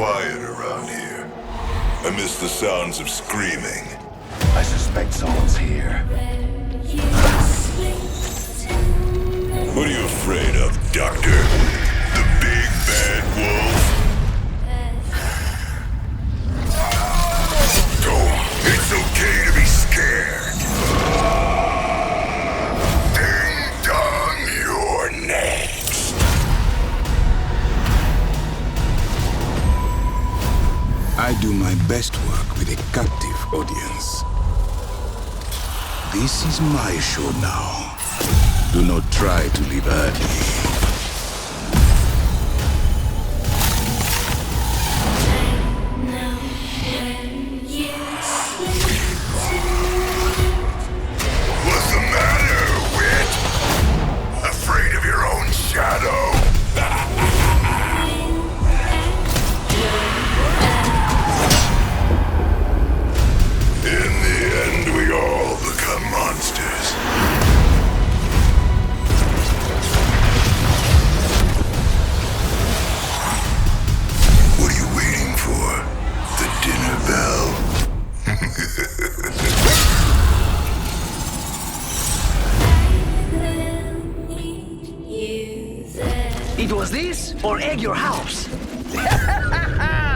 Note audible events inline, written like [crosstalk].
quiet around here. I miss the sounds of screaming. I suspect someone's here. I do my best work with a captive audience. This is my show now. Do not try to leave early. It was this or egg your house. [laughs]